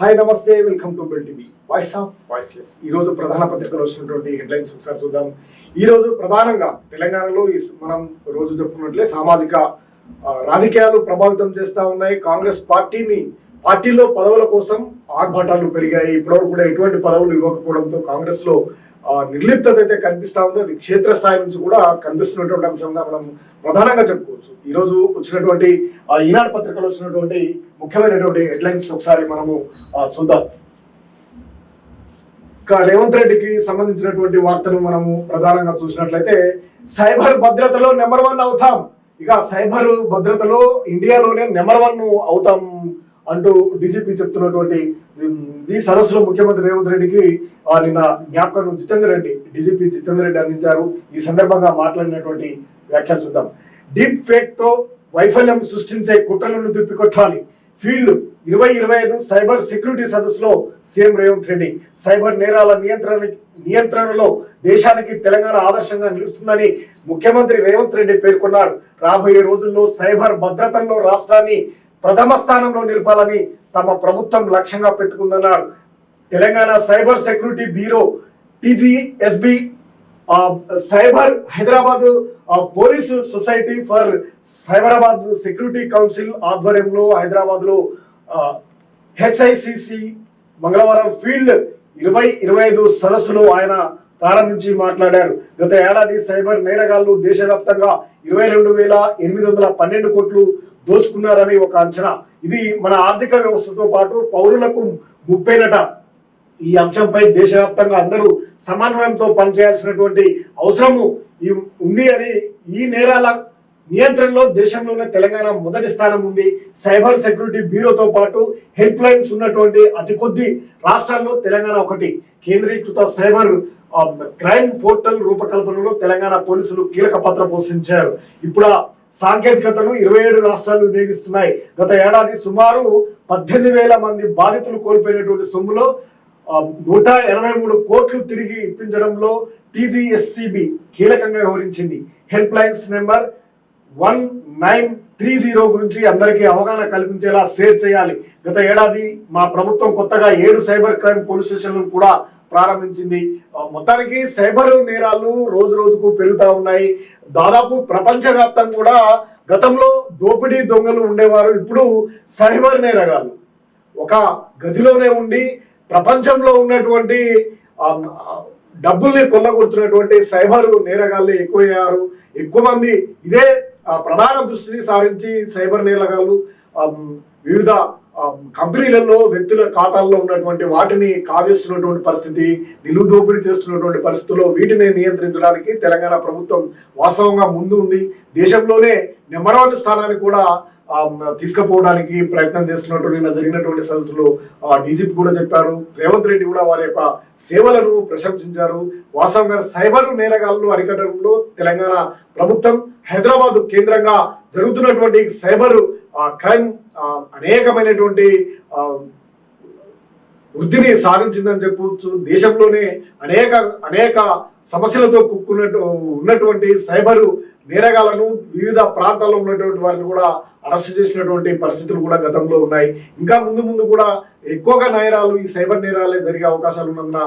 Hi నమస్తే welcome to Bill TV. Voice of voiceless ఈ రోజు ప్రధాన పత్రికలో వచ్చినటువంటి హెడ్లైన్స్ ఒకసారి చూద్దాం. ఈ రోజు ప్రధానంగా తెలంగాణలో ఈ మనం రోజు చెప్పుకున్నట్లే సామాజిక రాజకీయాలు ప్రభావితం చేస్తా ఉన్నాయి. కాంగ్రెస్ పార్టీని పార్టీలో పదవుల కోసం ఆర్భాటాలు పెరిగాయి. ఇప్పటివరకు కూడా ఎటువంటి పదవులు ఇవ్వకపోవడంతో కాంగ్రెస్లో నిర్లిప్తత అయితే కనిపిస్తా ఉంది. అది క్షేత్రస్థాయి నుంచి కూడా కనిపిస్తున్నటువంటి అంశంగా మనం ప్రధానంగా చెప్పుకోవచ్చు. ఈ రోజు వచ్చినటువంటి ఈనాడు పత్రికలో వచ్చినటువంటి ముఖ్యమైనటువంటి హెడ్లైన్స్ ఒకసారి మనము చూద్దాం. ఇక రేవంత్ రెడ్డికి సంబంధించినటువంటి వార్తను మనము ప్రధానంగా చూసినట్లయితే సైబర్ భద్రతలో నెంబర్ వన్ అవుతాం. ఇక సైబర్ భద్రతలో ఇండియాలోనే నెంబర్ వన్ అవుతాం అంటూ డీజీపీ చెప్తున్నటువంటి ఈ సదస్సులో ముఖ్యమంత్రి రేవంత్ రెడ్డికి నిన్న జ్ఞాపకం జితేందర్ రెడ్డి డీజీపీ జితేందర్ రెడ్డి అందించారు. ఈ సందర్భంగా మాట్లాడినటువంటి వ్యాఖ్యలు చూద్దాం. డీప్ ఫేక్తో వైఫల్యం సృష్టించే కుట్రలను దుప్పికొట్టాలి. ఫీల్డ్ ఇరవై ఇరవై ఐదు సైబర్ సెక్యూరిటీ సదస్సులో సీఎం రేవంత్ రెడ్డి సైబర్ నేరాల నియంత్రణ నియంత్రణలో దేశానికి తెలంగాణ ఆదర్శంగా నిలుస్తుందని ముఖ్యమంత్రి రేవంత్ రెడ్డి పేర్కొన్నారు. రాబోయే రోజుల్లో సైబర్ భద్రతలో రాష్ట్రాన్ని ప్రథమ స్థానంలో నిలపాలని తమ ప్రభుత్వం లక్ష్యంగా పెట్టుకుందన్నారు. Telangana cyber security bureau TGSB cyber Hyderabad police society for Cyberabad security council ఆధ్వర్యంలో హైదరాబాద్లో హెచ్ఐసిసి మంగళవారం ఫీల్డ్ ఇరవై ఇరవై ఐదు సదస్సులో ఆయన ప్రారంభించి మాట్లాడారు. గత ఏడాది సైబర్ నేరగాళ్ళు దేశవ్యాప్తంగా ఇరవై రెండు వేల ఎనిమిది వందల పన్నెండు కోట్లు దోచుకున్నారని ఒక అంచనా. ఇది మన ఆర్థిక వ్యవస్థతో పాటు పౌరులకు ముప్పైనట. ఈ అంశంపై దేశవ్యాప్తంగా అందరూ సమన్వయంతో పనిచేయాల్సినటువంటి అవసరము ఈ- ఉంది అని ఈ నేరాల నియంత్రణలో దేశంలోనే తెలంగాణ మొదటి స్థానం ఉంది. సైబర్ సెక్యూరిటీ బ్యూరోతో పాటు హెల్ప్ లైన్స్ ఉన్నటువంటి అతి కొద్ది రాష్ట్రాల్లో తెలంగాణ ఒకటి. కేంద్రీకృత సైబర్ క్రైమ్ పోర్టల్ రూపకల్పనలో తెలంగాణ పోలీసులు కీలక పాత్ర పోషించారు. ఇప్పుడు సాంకేతికతను ఇరవై ఏడు రాష్ట్రాలు వినియోగిస్తున్నాయి. గత ఏడాది సుమారు పద్దెనిమిది వేల మంది బాధితులు కోల్పోయినటువంటి సొమ్ములో నూట ఎనభై మూడు కోట్లు తిరిగి ఇప్పించడంలో టీజీఎస్సిబి కీలకంగా వ్యవహరించింది. Help lines number one nine three zero గురించి అందరికీ అవగాహన కల్పించేలా షేర్ చేయాలి. గత ఏడాది మా ప్రభుత్వం కొత్తగా ఏడు సైబర్ క్రైమ్ పోలీస్ స్టేషన్లను కూడా ప్రారంభించింది. మొత్తానికి సైబర్ నేరాలు రోజు రోజుకు పెరుగుతూ ఉన్నాయి. దాదాపు ప్రపంచవ్యాప్తంగా కూడా గతంలో దోపిడీ దొంగలు ఉండేవారు ఇప్పుడు సైబర్ నేరగాళ్ళు. ఒక గదిలోనే ఉండి ప్రపంచంలో ఉన్నటువంటి డబ్బుల్ని కొల్లగొడుతున్నటువంటి సైబర్ నేరగాళ్ళు ఎక్కువయ్యారు. ఎక్కువ మంది ఇదే ప్రధాన దృష్టిని సారించి సైబర్ నేరగాళ్ళు వివిధ కంపెనీలలో వ్యక్తుల ఖాతాల్లో ఉన్నటువంటి వాటిని కాజేస్తున్నటువంటి పరిస్థితి నిలువు దోపిడీ చేస్తున్నటువంటి పరిస్థితుల్లో వీటిని నియంత్రించడానికి తెలంగాణ ప్రభుత్వం వాస్తవంగా ముందు ఉంది. దేశంలోనే నెంబర్ వన్ స్థానాన్ని కూడా తీసుకుపోవడానికి ప్రయత్నం చేస్తున్నట్టు నిన్న జరిగినటువంటి సదస్సులో డీజీపీ కూడా చెప్పారు. రేవంత్ రెడ్డి కూడా వారి యొక్క సేవలను ప్రశంసించారు. వాస్తవంగా సైబర్ నేరగాళ్ళు అరికట్టడంలో తెలంగాణ ప్రభుత్వం హైదరాబాద్ కేంద్రంగా జరుగుతున్నటువంటి సైబర్ క్రైమ్ అనేకమైనటువంటి వృద్ధిని సాధించిందని చెప్పవచ్చు. దేశంలోనే అనేక అనేక సమస్యలతో కుక్కున్నట్టు ఉన్నటువంటి సైబరు నేరగాలను వివిధ ప్రాంతాల్లో ఉన్నటువంటి వారిని కూడా అరెస్ట్ చేసినటువంటి పరిస్థితులు కూడా గతంలో ఉన్నాయి. ఇంకా ముందు ముందు కూడా ఎక్కువగా నేరాలు ఈ సైబర్ నేరాలే జరిగే అవకాశాలు ఉన్నందున